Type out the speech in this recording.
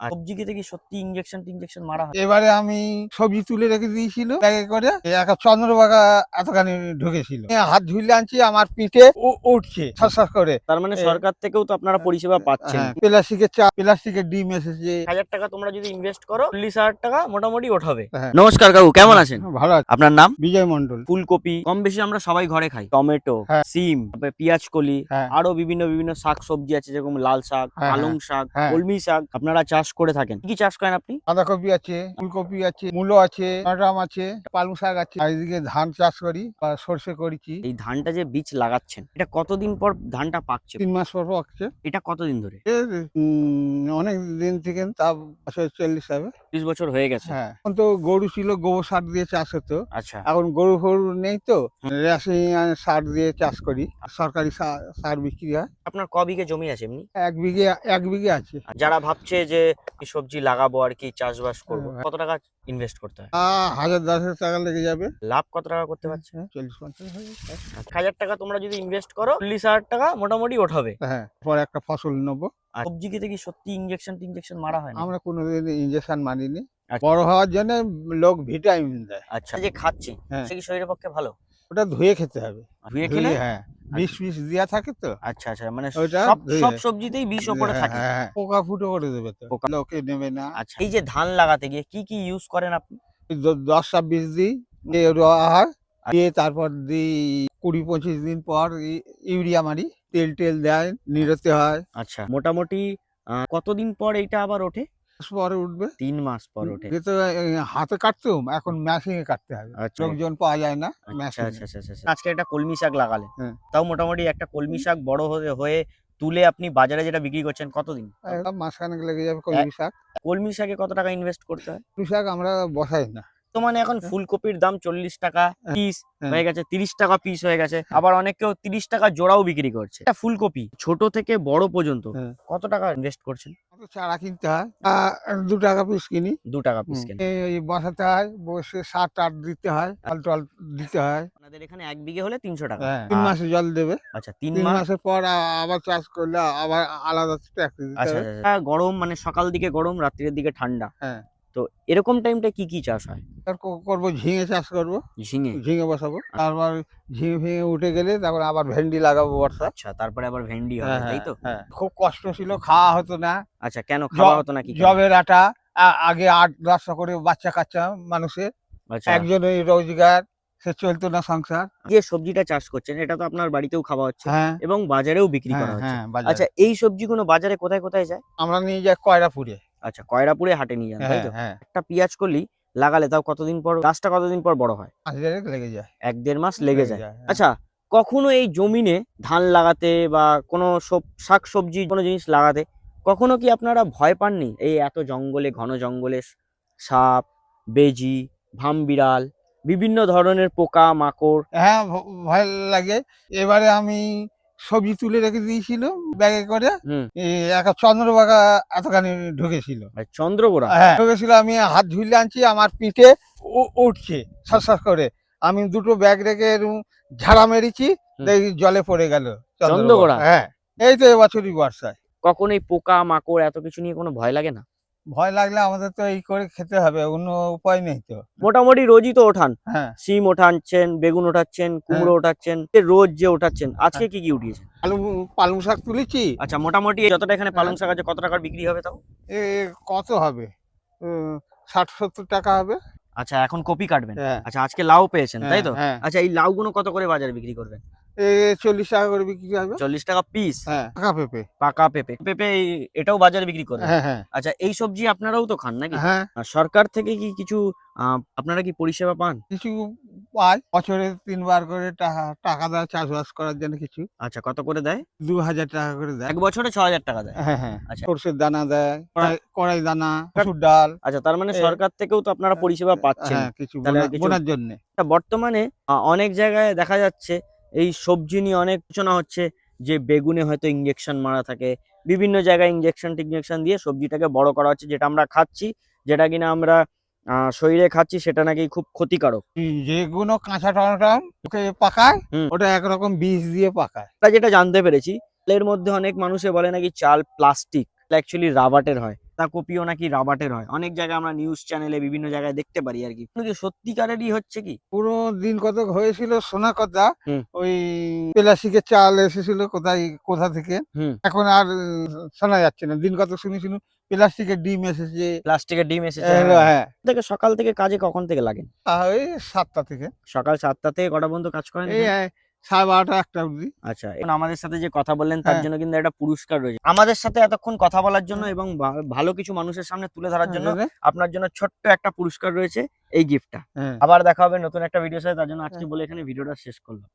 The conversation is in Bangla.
আর সবজি খেতে কি সত্যি ইঞ্জেকশন টিনজেকশন মারা হয়। এবারে আমি সবজি তুলে রেখে দিয়েছিল ব্যাগে করে একটা চন্দ্রবাগা এতখানি ঢুকেছিল। হাত ঝুলে আনছি আমার পিঠে উঠছে সস করে। তার মানে সরকার থেকেও তো আপনারা পরিষেবা পাচ্ছেন। হ্যাঁ, প্লাস্টিকের চা প্লাস্টিকের ডিম এসেছে। হাজার টাকা তোমরা যদি ইনভেস্ট করো চল্লিশ হাজার টাকা মোটামুটি ওঠাবে। হ্যাঁ। নমস্কার কাকু কেমন আছেন? ভালো আপনার নাম? বিজয় মন্ডল ফুলকপি। কম বেশি আমরা সবাই ঘরে খাই। টমেটো হ্যাঁ। সিম পেঁয়াজ কলি হ্যাঁ। আরও বিভিন্ন বিভিন্ন শাক সবজি আছে যেরকম লাল শাক হ্যাঁ, পালং শাক হ্যাঁ। কলমি শাক। আপনারা চাষ করে থাকেন? কি চাষ করেন আপনি? বাঁধাকপি আছে ফুলকপি আছে মূলো আছে বাদাম আছে পালং শাক আছে। আর এদিকে ধান চাষ করি বা সর্ষে করেছি। এই ধানটা যে বীজ লাগাচ্ছেন এটা কতদিন পর ধানটা পাকছে? তিন মাস পর পাকছে। এটা কতদিন ধরে? অনেক দিন থেকে তা বছর চল্লিশ হবে। ত্রিশ বছর হয়ে গেছে। হ্যাঁ এখন তো গরু ছিল গোবর সার দিয়ে চাষ হতো। আচ্ছা। এখন গরু ফরু নেই তো রাসায়নিক সার দিয়ে চাষ করি। সরকারি সার বিক্রি হয়। আপনার ক বিঘে জমি আছে এমনি? এক বিঘে এক বিঘে আছে। যারা ভাবছে যে এই সবজি লাগাবো আর কি চাষবাস করব? হ্যাঁ। কত টাকা ইনভেস্ট করতে হয়? হাজার দশ হাজার টাকা লেগে যাবে। লাভ কত টাকা করতে পারছে? হ্যাঁ, চল্লিশ পঞ্চাশ হাজার টাকা। এক হাজার টাকা তোমরা যদি ইনভেস্ট করো চল্লিশ হাজার টাকা মোটামুটি ওঠাবে। হ্যাঁ পরে একটা ফসল নেব। আর সবজি খেতে কি সত্যি ইঞ্জেকশন টিনজেকশন মারা হয় না আমরা কোনোদিন ইঞ্জেকশন মারিনি। আচ্ছা। বড় হওয়ার জন্য লোক ভিটামিন দেয়। আচ্ছা যে খাচ্ছি হ্যাঁ। সে কি শরীরের পক্ষে ভালো? ওটা ধুয়ে খেতে হবে। ধুয়ে খেলে? হ্যাঁ। বিষ ফিস দেওয়া থাকে তো? আচ্ছা আচ্ছা মানে সব সব সবজিতেই বিষ ওপরে হ্যাঁ, থাকে হ্যাঁ, পোকা ফুটো করে দেবে তো। পোকা। লোকে নেবে না। আচ্ছা এই যে ধান লাগাতে গিয়ে কি কি ইউজ করেন আপনি? দ- দশ ছাব্বিশ দিই দিয়ে আহার দিয়ে তারপর দিই কুড়ি পঁচিশ দিন পর ইউরিয়া মারি। তেল টেল দেয় নিরতে হয়। আচ্ছা। মোটামুটি কতদিন পর এইটা আবার ওঠে? পরে উঠবে। তিন মাস পর ওঠে। আগে তো হাতে কাটতাম এখন মেশিনে কাটতে হবে। আচ্ছা। লোকজন পাওয়া যায় না আচ্ছা আচ্ছা। আজকে একটা কলমি শাক লাগালে হ্যাঁ। তাও মোটামুটি একটা কলমি শাক বড় হয়ে হয়ে তুলে আপনি বাজারে যেটা বিক্রি করছেন কতদিন? মাসখানেক লেগে যাবে কলমি শাক। কলমি শাকে কত টাকা ইনভেস্ট করতে হয়? কলমি শাক আমরা বসাই না। তো মানে এখন ফুলকপির দাম চল্লিশ টাকা পিস হ্যাঁ। হয়ে গেছে তিরিশ টাকা পিস হয়ে গেছে। আবার অনেকেও তিরিশ টাকা জোড়াও বিক্রি করছে। ফুলকপি ছোট থেকে বড় পর্যন্ত হ্যাঁ। কত টাকা ইনভেস্ট করছেন? চারা কিনতে হয়। দু টাকা পিস কিনি। দু টাকা পিস কিনি। এই বসাতে হয় বসে সার টার দিতে হয় জল টল দিতে হয়। আপনাদের এখানে এক বিঘে হলে তিনশো টাকা। হ্যাঁ, তিন মাসে জল দেবে। আচ্ছা তিন মাসের পর আবার চাষ করলে আবার আলাদা ট্যাক্স দিতে আচ্ছা আচ্ছা, আচ্ছা। গরম মানে সকাল দিকে গরম রাত্রির দিকে ঠান্ডা। হ্যাঁ। তো এরকম টাইমটা কি কি চাষ হয়? ক- করব ঝিঙে চাষ করব। ঝিঙে? ঝিঙে বসাবো। তারপর ঝিঙে ফিঙে উঠে গেলে তারপর আবার ভেন্ডি লাগাবো বর্ষা আচ্ছা তারপরে আবার ভেন্ডি হবে হ্যাঁ, তাই তো? হ্যাঁ। খুব কষ্ট ছিল খাওয়া হতো না। আচ্ছা কেন? খাওয়া হতো নাকি কেন? জবের আটা আগে আট দশটা করে বাচ্চা কাচ্চা মানুষের। আচ্ছা। একজনের রোজগার সে চলতো না সংসার। যে সবজিটা চাষ করছেন এটা তো আপনার বাড়িতেও খাওয়া হচ্ছে হ্যাঁ। এবং বাজারেও বিক্রি হ্যাঁ, করা হচ্ছে। হ্যাঁ, আচ্ছা এই সবজিগুলো বাজারে কোথায় কোথায় যায়? আমরা নিয়ে যাই কয়রাপুরে। আচ্ছা কয়রাপুরে হাটে নিয়ে যান তাই হ্যাঁ তো? হ্যাঁ। একটা পেঁয়াজ করলি লাগালে তাও কতদিন পর গাছটা কতদিন পর বড় হয়? লেগে যায়। এক দেড় মাস লেগে যায়। হ্যাঁ। আচ্ছা কখনো এই জমিনে ধান লাগাতে বা কোনো সব শাক সবজি কোনো জিনিস লাগাতে কখনো কি আপনারা ভয় পাননি? এই এত জঙ্গলে ঘন জঙ্গলে সাপ বেজি ভামবিড়াল বিভিন্ন ধরনের পোকা মাকড়? হ্যাঁ ভয় লাগে। এবারে আমি সবজি তুলে রেখে দিয়েছিল ব্যাগে করে। একটা চন্দ্রবাগা এতখানি ঢুকেছিল। আর চন্দ্রগোড়া হ্যাঁ ঢুকেছিল আমি হাত ঝুলে আনছি আমার পিঠে উঠছে সস সস করে। আমি দুটো ব্যাগ রেখে ঝাড়া মেরেছি। দেখি জলে পড়ে গেল চন্দ্রগোড়া? হ্যাঁ এই তো এবছরই বর্ষায়। কখন এই পোকা মাকড় এত কিছু নিয়ে কোনো ভয় লাগে না? ভয় লাগলে আমাদের তো এই করে খেতে হবে অন্য উপায় নেই তো। মোটামুটি রোজই তো ওঠান। হ্যাঁ। সিম ওঠাচ্ছেন বেগুন ওঠাচ্ছেন কুমড়ো ওঠাচ্ছেন এ রোজ যে ওঠাচ্ছেন আজকে কি কি উঠিয়েছেন? আলু পালং শাক তুলেছি। আচ্ছা মোটামুটি যতটা এখানে পালং শাক আছে কত টাকার বিক্রি হবে তাও? এ কত হবে? উম, ষাট সত্তর টাকা হবে। আচ্ছা এখন কপি কাটবেন। হ্যাঁ। আচ্ছা আজকে লাউ পেয়েছেন তাই তো? হ্যাঁ। আচ্ছা এই লাউগুলো কত করে বাজারে বিক্রি করবেন? চল্লিশ টাকা করে বিক্রি হবে। চল্লিশ টাকা পিস হ্যাঁ। পাকা পেঁপে। পাকা পেঁপে। পেঁপে এটাও বাজারে বিক্রি করবেন হ্যাঁ হ্যাঁ। আচ্ছা এই সবজি আপনারাও তো খান নাকি? হ্যাঁ। সরকার থেকে কি কিছু আহ, আপনারা কি পরিষেবা পান? কিছু পাই। বছরে তিনবার করে টাকা টাকা দেয় চাষবাস করার জন্য কিছু। আচ্ছা কত করে দেয়? দু হাজার টাকা করে দেয়। এক বছরে ছ হাজার টাকা দেয়? হ্যাঁ হ্যাঁ। আচ্ছা। সর্ষের দানা দেয় কড়াই দানা মসুর ডাল। আচ্ছা তার মানে সরকার থেকেও তো আপনারা পরিষেবা পাচ্ছেন। হ্যাঁ কিছু বোনা- কিছু- বোনার জন্য। বর্তমানে আহ, অনেক জায়গায় দেখা যাচ্ছে এই সবজি নিয়ে অনেক সূচনা হচ্ছে যে বেগুনে হয়তো ইঞ্জেকশন মারা থাকে। বিভিন্ন জায়গায় ইঞ্জেকশন টিঞ্জেকশন দিয়ে সবজিটাকে বড় করা হচ্ছে যেটা আমরা খাচ্ছি যেটা কিনা আমরা আহ, শরীরে খাচ্ছি সেটা নাকি খুব ক্ষতিকারক। যেগুলো কাঁচা টমেটো ওকে পাকায় ওটা একরকম বীজ দিয়ে পাকায়। যেটা জানতে পেরেছি এর মধ্যে অনেক মানুষে বলে নাকি চাল প্লাস্টিক অ্যাকচুয়ালি রাবাটের হয়। পাতাকপিও নাকি রাবাটের হয়? অনেক জায়গায় আমরা নিউজ চ্যানেলে বিভিন্ন জায়গায় দেখতে পারি আর কি। সত্যিকারেরই হচ্ছে কি? পুরো দিন কত হয়েছিল শোনা কথা ওই প্লাস্টিকের চাল এসেছিল কোথায় কোথা থেকে? এখন আর শোনা যাচ্ছে না। দিন কত শুনি শুনি প্লাস্টিকের ডিম এসেছে। প্লাস্টিকের ডিম এসেছে হ্যাঁ। হ্যাঁ। থেকে সকাল থেকে কাজে কখন থেকে লাগেন তা ওই সাতটা থেকে। সকাল সাতটা থেকে কটা পর্যন্ত কাজ করেন সাড়ে বারোটা একটা অবধি। আচ্ছা এখন আমাদের সাথে যে কথা বললেন তার হ্যাঁ। জন্য কিন্তু একটা পুরস্কার রয়েছে। আমাদের সাথে এতক্ষণ কথা বলার জন্য এবং ভালো কিছু মানুষের সামনে তুলে ধরার জন্য আপনার জন্য ছোট্ট একটা পুরস্কার রয়েছে এই গিফটটা হ্যাঁ। আবার দেখা হবে নতুন একটা ভিডিও সাথে তার জন্য আজকে বলে এখানে ভিডিওটা শেষ করলাম।